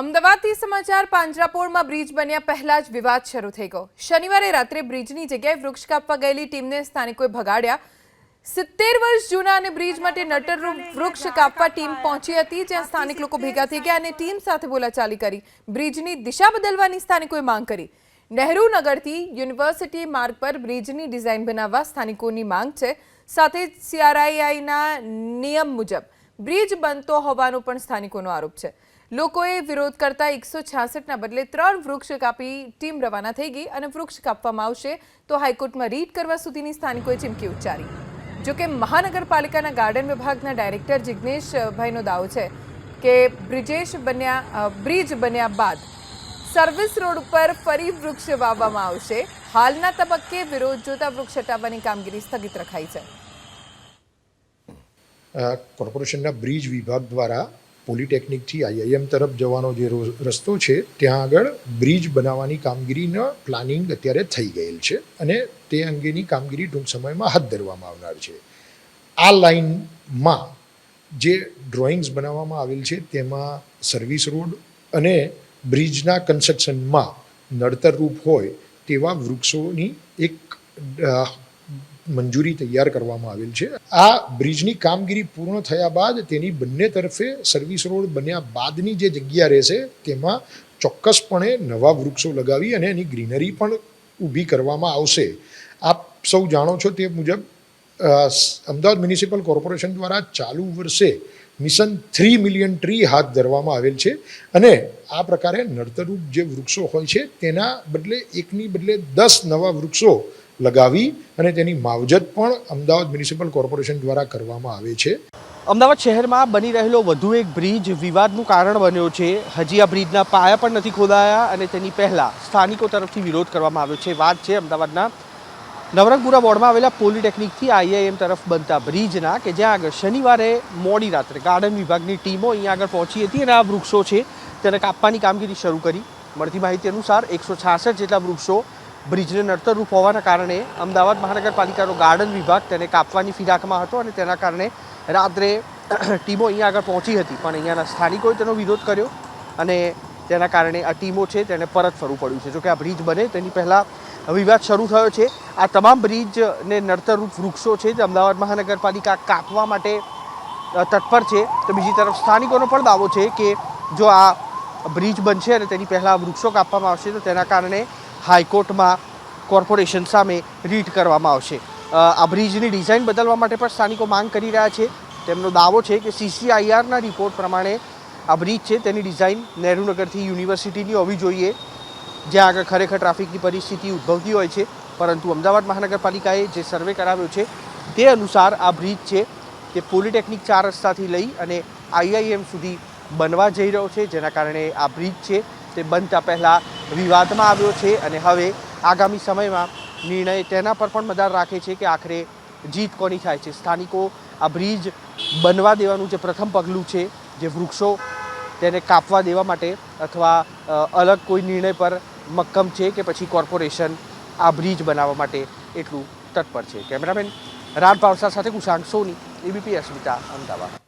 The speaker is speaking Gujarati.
અમદાવાદથી સમાચાર, પાંજરાપોળમાં બ્રિજ બન્યા પહેલા જ વિવાદ શરૂ થઈ ગયો. શનિવારે રાત્રે બ્રિજની જગ્યાએ વૃક્ષ કાપવા ગયેલી ટીમને સ્થાનિકોએ ભગાડ્યા. સિત્તેર વર્ષ જૂના અને બ્રિજ માટે નટરરૂપ વૃક્ષ કાપવા ટીમ પહોંચી હતી, જ્યાં સ્થાનિક લોકો ભેગા થઈ ગયા અને ટીમ સાથે બોલાચાલી કરી. બ્રિજની દિશા બદલવાની સ્થાનિકોએ માંગ કરી. નહેરુ નગરથી યુનિવર્સિટી માર્ગ પર બ્રિજની ડિઝાઇન બનાવવા સ્થાનિકોની માંગ છે. સાથે સીઆરઆઈઆઈના નિયમ મુજબ બ્રિજ બનતો હોવાનો પણ સ્થાનિકોનો આરોપ છે. લોકોએ વિરોધ કરતા એકસો છાસઠના બદલે ત્રણ વૃક્ષ કાપી ટીમ રવાના થઈ ગઈ અને વૃક્ષ કાપવામાં આવશે તો હાઈકોર્ટમાં રીટ કરવા સુધીની સ્થાનિકોએ ચીમકી ઉચ્ચારી. જોકે મહાનગરપાલિકાના ગાર્ડન વિભાગના ડાયરેક્ટર જિજ્ઞેશભાઈનો દાવો છે કે બ્રિજેશ બન્યા બ્રિજ બન્યા બાદ સર્વિસ રોડ ઉપર ફરી વૃક્ષ વાવવામાં આવશે. હાલના તબક્કે વિરોધ જોતા વૃક્ષ હટાવવાની કામગીરી સ્થગિત રખાઈ છે. કોર્પોરેશનના બ્રિજ વિભાગ દ્વારા પોલિટેકનિકથી આઈઆઈએમ તરફ જવાનો જે રસ્તો છે, ત્યાં આગળ બ્રિજ બનાવવાની કામગીરીનો પ્લાનિંગ અત્યારે થઈ ગયેલ છે અને તે અંગેની કામગીરી ટૂંક સમયમાં હાથ ધરવામાં આવનાર છે. આ લાઇનમાં જે ડ્રોઈંગ્સ બનાવવામાં આવેલ છે, તેમાં સર્વિસ રોડ અને બ્રિજના કન્સ્ટ્રક્શનમાં નડતરરૂપ હોય તેવા વૃક્ષોની એક મંજૂરી તૈયાર કરવામાં આવેલ છે. આ બ્રિજની કામગીરી પૂર્ણ થયા બાદ તેની બંને તરફે સર્વિસ રોડ બન્યા બાદની જે જગ્યા રહેશે તેમાં ચોક્કસપણે નવા વૃક્ષો લગાવી અને એની ગ્રીનરી પણ ઊભી કરવામાં આવશે. આપ સૌ જાણો છો તે મુજબ અમદાવાદ મ્યુનિસિપલ કોર્પોરેશન દ્વારા ચાલુ વર્ષે મિશન થ્રી મિલિયન ટ્રી હાથ ધરવામાં આવેલ છે અને આ પ્રકારે નડતરૂપ જે વૃક્ષો હોય છે તેના બદલે એકની બદલે દસ નવા વૃક્ષો લગાવી અને તેની માવજત પણ અમદાવાદ મ્યુનિસિપલ કોર્પોરેશન દ્વારા કરવામાં આવે છે. અમદાવાદ શહેરમાં બની રહેલો વધુ એક બ્રિજ વિવાદનું કારણ બન્યો છે. હજી આ બ્રિજના પાયા પણ નથી ખોદાયા અને તેની પહેલા સ્થાનિકો તરફથી વિરોધ કરવામાં આવ્યો છે. વાત છે અમદાવાદના નવરંગપુરા વોર્ડમાં આવેલા પોલિટેકનિકથી આઈઆઈએમ તરફ બનતા બ્રિજના કે જ્યાં આગળ શનિવારે મોડી રાત્રે ગાર્ડન વિભાગની ટીમો અહીંયા આગળ પહોંચી હતી અને આ વૃક્ષો છે તેને કાપવાની કામગીરી શરૂ કરી. મળતી માહિતી અનુસાર એકસો છાસઠ જેટલા વૃક્ષો બ્રિજને નડતરરૂપ હોવાના કારણે અમદાવાદ મહાનગરપાલિકાનો ગાર્ડન વિભાગ તેને કાપવાની ફિરાકમાં હતો અને તેના કારણે રાત્રે ટીમો અહીંયા આગળ પહોંચી હતી, પણ અહીંયાના સ્થાનિકોએ તેનો વિરોધ કર્યો અને તેના કારણે આ ટીમો છે તેને પરત ફરવું પડ્યું છે. જોકે આ બ્રિજ બને તેની પહેલાં વિવાદ શરૂ થયો છે. આ તમામ બ્રિજને નડતરરૂપ વૃક્ષો છે જે અમદાવાદ મહાનગરપાલિકા કાપવા માટે તત્પર છે. તો બીજી તરફ સ્થાનિકોનો પણ દાવો છે કે જો આ બ્રિજ બનશે અને તેની પહેલાં વૃક્ષો કાપવામાં આવશે, તો તેના કારણે હાઈકોર્ટમાં કોર્પોરેશન સામે રીટ કરવામાં આવશે. આ બ્રિજની ડિઝાઇન બદલવા માટે પણ સ્થાનિકો માંગ કરી રહ્યા છે. તેમનો દાવો છે કે સીસીઆઈઆરના રિપોર્ટ પ્રમાણે આ બ્રિજ છે તેની ડિઝાઇન નહેરુનગરથી યુનિવર્સિટીની હોવી જોઈએ. જ્યાં આગળ ખરેખર ટ્રાફિકની પરિસ્થિતિ ઉદ્ભવતી હોય છે. પરંતુ અમદાવાદ મહાનગરપાલિકાએ જે સર્વે કરાવ્યો છે તે અનુસાર આ બ્રિજ છે તે પોલિટેકનિક ચાર રસ્તાથી લઈ અને આઈઆઈએમ સુધી બનવા જઈ રહ્યો છે. જેના કારણે આ બ્રિજ છે તે બનતા પહેલાં વિવાદમાં આવ્યો છે અને હવે આગામી સમયમાં નિર્ણય તેના પર પણ મદાર રાખે છે કે આખરે જીત કોની થાય છે? સ્થાનિકો આ બ્રિજ બનવા દેવાનું જે પ્રથમ પગલું છે, જે વૃક્ષો તેને કાપવા દેવા માટે અથવા અલગ કોઈ નિર્ણય પર મક્કમ છે કે પછી કોર્પોરેશન આ બ્રિજ બનાવવા માટે એટલું તત્પર છે? કેમેરામેન રામ પાવસા સાથે કુશાંક સોની, એબીપી અસ્મિતા, અમદાવાદ.